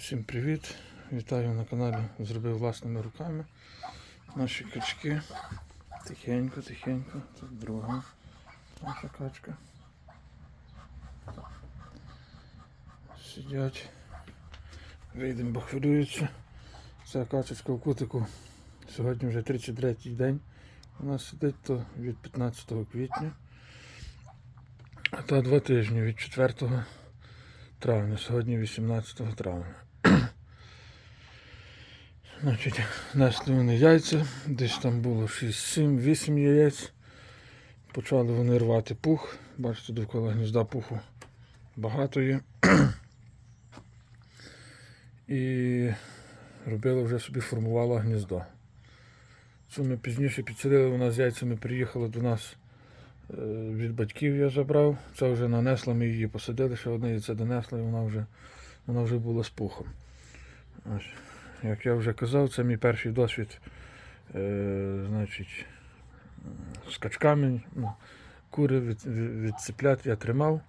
Всім привіт! Вітаю на каналі Зробив власними руками. Наші качки. Тихенько, тихенько. Тут друга наша качка. Сидять. Вийдемо, бо хвилюються. Ця качечка в кутику. Сьогодні вже 33-й день. У нас сидить то від 15 квітня. Та два тижні від 4 травня. Сьогодні 18 травня. Значить, несли вони яйця, десь там було 6, 7, 8 яєць. Почали вони рвати пух. Бачите, довкола гнізда пуху багато є. І робила вже собі формувала гніздо. Цю ми пізніше підсадили, вона з яйцями приїхала до нас е, від батьків я забрав. Це вже нанесла, ми її посадили, ще одне яйце донесла, і вона вже, вона вже була з пухом. Ось. Як я вже казав, це мій перший досвід е, значить, з качками. Ну, кури від, від, циплят я тримав,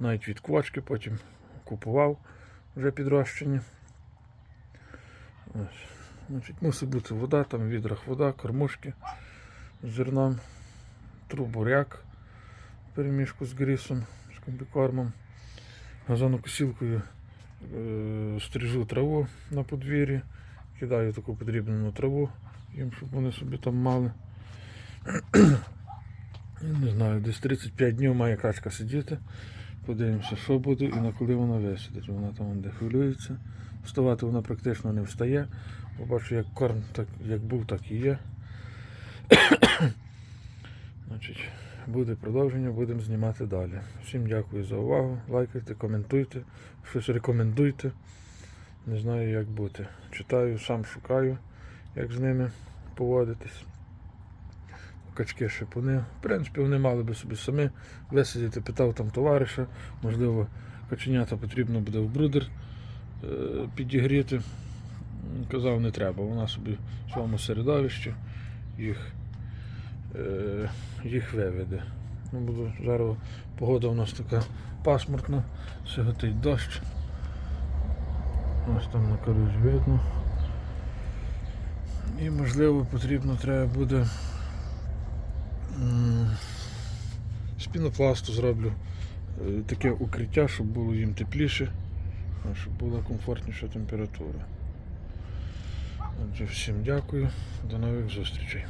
навіть від квочки, потім купував вже підрощені. Ось. Значить, мусить бути вода, там в відрах вода, кормушки з зерном, трубуряк перемішку з грісом, з комбікормом, газонокосілкою стрижу траву на подвір'ї, кидаю таку подрібнену траву їм, щоб вони собі там мали. Не знаю, десь 35 днів має качка сидіти. Подивимося, що буде і на коли вона висидить. Вона там де хвилюється. Вставати вона практично не встає. Побачу, як корм так, як був, так і є. Буде продовження, будемо знімати далі. Всім дякую за увагу. Лайкайте, коментуйте, щось рекомендуйте. Не знаю, як бути. Читаю, сам шукаю, як з ними поводитись. Качки шипуни. В принципі, вони мали би собі самі висидіти, питав там товариша, можливо, каченята потрібно буде в брудер е, підігріти. Казав, не треба. Вона собі в своєму середовищі їх, їх виведе. Ну, буду, зараз погода у нас така пасмуртна, сьогодні дощ. Ось там на корюсь видно. І можливо потрібно треба буде з пінопласту зроблю е, таке укриття, щоб було їм тепліше, щоб була комфортніша температура. Отже, всім дякую, до нових зустрічей.